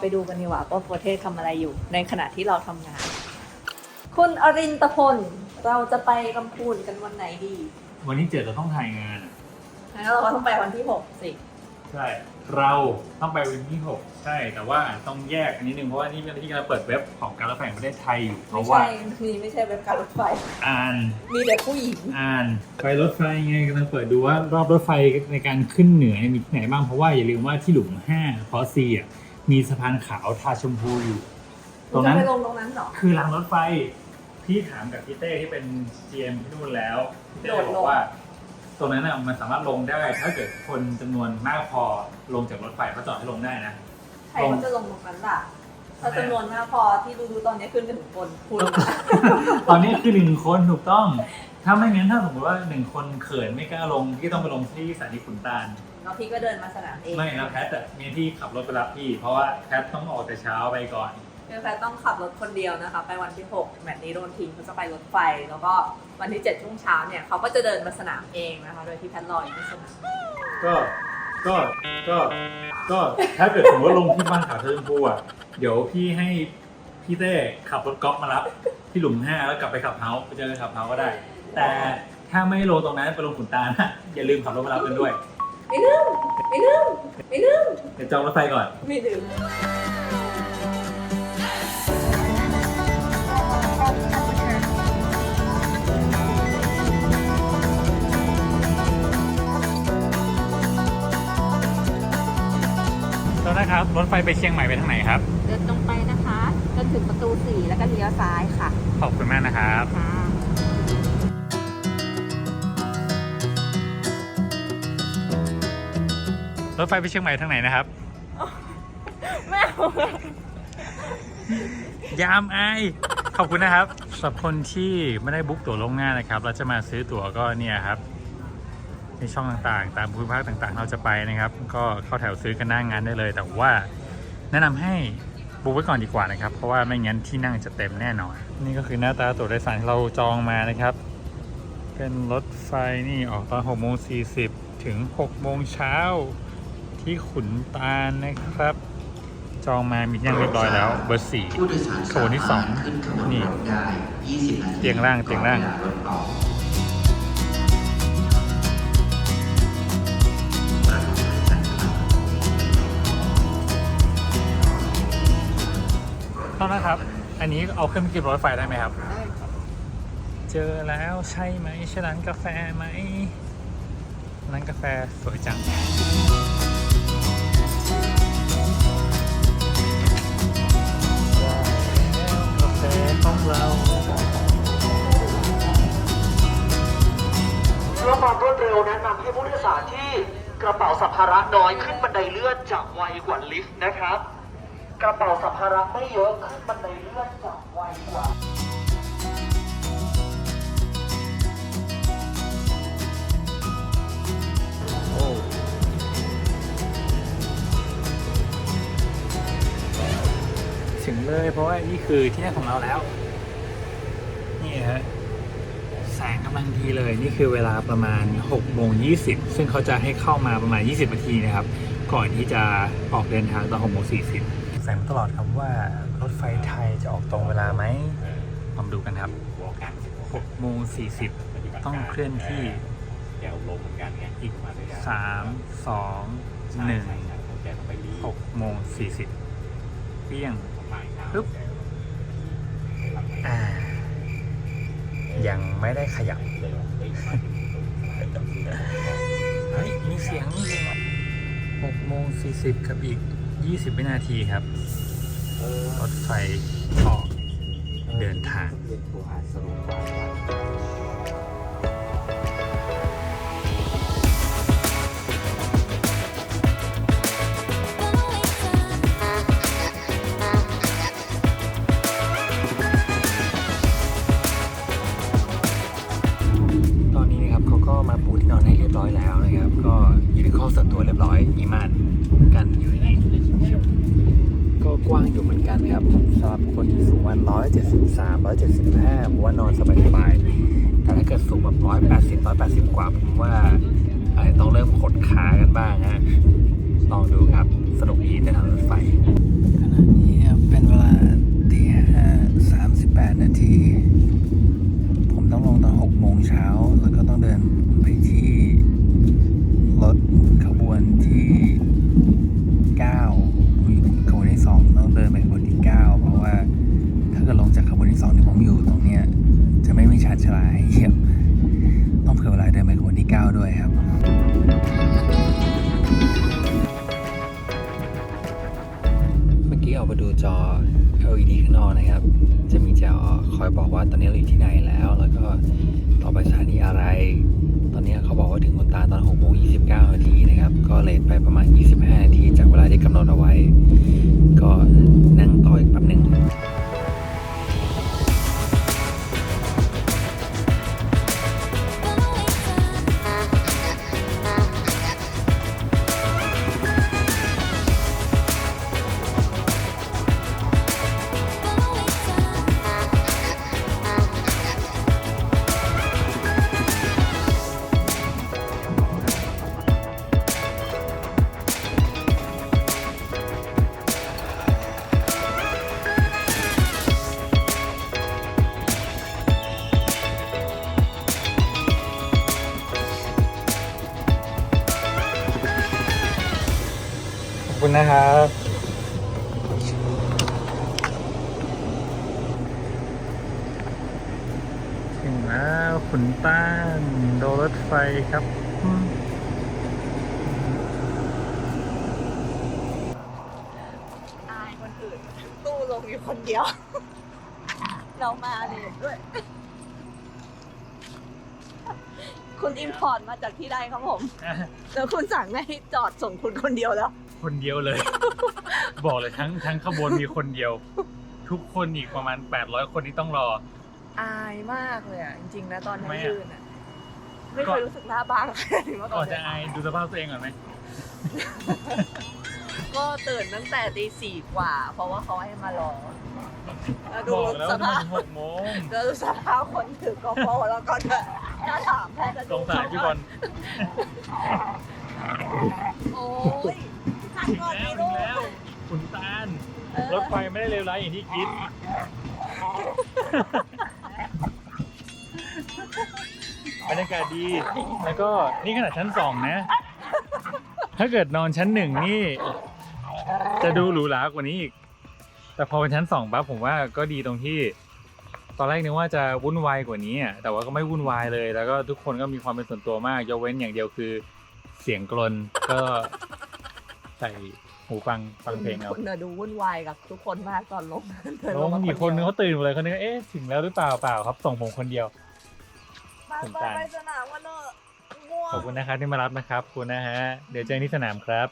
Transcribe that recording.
ไปดูกันดีกว่าว่าประเทศทำอะไรอยู่ ในขณะที่เราทำงาน คุณอรินตพลเราจะไปลำพูนกันวันไหนดีวันที่เจ็ดเราต้องถ่ายงานอะงั้นเราก็ต้องไปวันที่หกสิใช่ เราต้องไปวันที่หกใช่ แต่ว่าต้องแยกอันนิดนึงเพราะว่านี่เป็นที่กำลังเปิดเว็บของการรถไฟแห่งประเทศไทยอยู่เพไม่ราะว่าใช่นี่ไม่ใช่เว็บการรถไฟ อ่าน มีแต่ผู้หญิง อ่านไปรถไฟไงกำลังเปิดดูว่ารอบรถไฟในการขึ้นเหนือเนี่ยมีที่ไหนบ้างเพราะว่าอย่าลืมว่าที่หลุมห้าคอซีอะ มีสะพานขาวทาชมพูอยู่ ตรงจะนั้นไปลงตรงนั้นเหรอ คือรางรถไฟพี่ถามกับพี่เต้ที่เป็น GM ที่นู่นแล้วพี่เต้โดดลงบอกว่า ตรงนั้นน่ะมันสามารถลงได้ ถ้าเกิดคนจำนวนมากพอลงจากรถไฟเขาจอดให้ลงได้นะ ใครเขาจะลงตรงนั้นล่ะถ้าจำนวนมากพอที่ดูๆตอนนี้ขึ้นไปถึงคนคุณ ตอนนี้คือหนึ่งคนถูกต้อง ถ้าไม่งั้นถ้าสมมติว่าหนึ่งคนเขินไม่กล้าลงพี่ต้องไปลงที่สถานีขุนตาลแล้วพี่ก็เดินมาสนามเองไม่นะแพทแต่มีที่ขับรถไปรับพี่ เพราะว่าแพทต้องออกแต่เช้าไปก่อน คือแพทต้องขับรถคนเดียวนะคะ ไปวันที่ 6 แมตช์นี้โดนทิ้งเขาจะไปรถไฟ แล้วก็วันที่7ช่วงเช้าเนี่ยเขาก็จะเดินมาสนามเองนะคะ โดยที่แพทรออยู่ที่สนามก็ก็ก็ก็ถ้าเกิดสมมติว่าลงที่บ้านขาวเทิงพูอะเดี๋ยวพี่ให้พี่เต้ขับรถก๊อฟมารับที่หลุมห้าแล้วกลับไปขับเฮาส์ไปเจอขับเฮาส์ก็ได้ แต่ถ้าไม่ลงตรงนั้นไปลงขุนตาลนะอย่าลืมขับรถมารับกันด้วย ไม่ลืมไม่ลืมไม่ลืมเดี๋ยวจองรถไฟก่อน ไม่ลืมแล้วนะครับ รถไฟไปเชียงใหม่ไปทางไหนครับ เดินตรงไปนะคะ จนถึงประตูสี่แล้วก็เลี้ยวซ้ายค่ะ ขอบคุณมากนะครับ ค่ะ รถไฟไปเชียงใหม่ทางไหนนะครับ แม่ยามไอายขอบคุณนะครับสำหรับคนที่ไม่ได้บุ๊กตั๋วล่วงหน้านะครับเราจะมาซื้อตั๋วก็เนี่ยครับ ในช่องต่างๆ ตามภูมิภาคต่างๆ เราจะไปนะครับ ก็เข้าแถวซื้อกันหน้างานได้เลย แต่ว่าแนะนำให้บุ๊กไว้ก่อนดีกว่านะครับ เพราะว่าไม่งั้นที่นั่งจะเต็มแน่นอน นี่ก็คือหน้าตาตั๋วโดยสารที่เราจองมานะครับ เป็นรถไฟนี่ออกตอน6โมง40 ถึง6โมงเช้า ที่ขุนตาลนะครับ จองมามีที่นั่งเรียบร้อยแล้ว เบอร์สี่ผู้โดยสารขบวนที่สองขึ้นขบวนนี่รถได้20นาทีเตียงล่างเตียงล่างก่อนวลรถออกประตูสันครับเท่านะครับ อันนี้เอาขึ้นไปกินรถไฟได้ไหมครับ เจอแล้วใช่ไหมใช่ร้านกาแฟไหม ร้านกาแฟสวยจัง ของเราเพื่อความรวดเร็วแนะนำให้ผู้โดยสารที่กระเป๋าสัมภาระน้อยขึ้นบันไดเลื่อนจะไวกว่าลิฟต์นะครับ กระเป๋าสัมภาระไม่เยอะขึ้นบันไดเลื่อนจะไวกว่า เลยเพราะว่านี่คือที่นั่งของเราแล้ว นี่ฮะแสงกำลังดีเลยนี่คือเวลาประมาณ6โมง20 ซึ่งเขาจะให้เข้ามาประมาณ 20นาทีนะครับ ก่อนที่จะออกเดินทางตอน6โมง40แสงตลอดครับว่ารถไฟไทยจะออกตรงเวลาไหมลองดูกันครับ6โมง40 ต้องเคลื่อนที่อีก3 2 1 6โมง40เปี้ยง ปึ๊บอ่า ยังไม่ได้ขยับ เฮ้ย มีเสียงนี่เอง6โมง40กับอีก20วินาทีครับ รถไฟออกเดินทาง ส่วนตัวเรียบร้อยมีม่านกันอยู่นี่ก็กว้างอยู่เหมือนกันครับสำหรับคนที่สูงวัน173 175ผมว่านอนสบายๆแต่ถ้าเกิดสูงแบบ180 180กว่าผมว่าอาจจะต้องเริ่มขดขากันบ้างฮะลองดูครับสนุกดีในทางรถไฟขณะนี่ครับเป็นเวลาตีห้าสามสิบแปดนาที เลทไปประมาณ 25 นาทีจากเวลาที่กำหนดเอาไว้ ก็นั่งต่ออีกแป๊บหนึ่ง นะครับถึงแล้วขุนต้านโดนรถไฟครับอืมอายคนอื่นตู้ลงอยู่คนเดียว เรามาเลยด้วย คุณอิมพอร์ตมาจากที่ใดครับผม แล้วคุณสั่งให้จอดส่งคุณคนเดียวแล้ว คนเดียวเลย บอกเลยทั้งทั้งขบวนมีคนเดียว ทุกคนอีกประมาณ 800 คนที่ต้องรอ อายมากเลยอะ จริงๆนะตอนทำไมนี้อะ ยืนอะ ไม่เคยรู้สึกหน้าบ้างถึงว่าก่ก่ออนนจะจะอายดูสภาพตัวเองก่อนไหมก็ตื่นตั้งแต่ตีสี่กว่า เพราะว่าเขาให้มารอแล้วดูบอกแล้วสว่าภาพมันหกโมงแล้วดูสภาพคนถือกระโปรงแล้วก็จะน่าถามแพทย์จะสงสารพี่บอลโอ้ย ขันก่อนแล้วดิถึลูงแล้วกขุนตาลเออรถไฟไม่ได้เลวร้ายอย่างที่คิด บรรยากาศดี แล้วก็นี่ขนาดชั้นสองนะ ถ้าเกิดนอนชั้นหนึ่งนี่ จะดูหรูหรากว่านี้อีก แต่พอเป็นชั้นสองปั๊บผมว่าก็ดีตรงที่ ตอนแรกนึกว่าจะวุ่นวายกว่านี้อะแต่ว่าก็ไม่วุ่นวายเลย แล้วก็ทุกคนก็มีความเป็นส่วนตัวมาก ยกเว้นอย่างเดียวคือ เสียงกลนก็ ใส่หูฟังฟังเพลงเอาคุณน่ะดูวุ่นวายกับทุกคนมากตอนลงเดินลลงงมาอีกคนนึงเดียวเขาตื่นหมดเลยคนนึงก็เอ๊ะถึงแล้วหรือเปล่าเปล่าครับ ส่งผมคนเดียวไปสงไปสารไปสนามกันเถอะง่วง ขอบคุณนะครับที่มารับนะครับขอบคุณนะฮะ เดี๋ยวเจอกันที่สนามครับ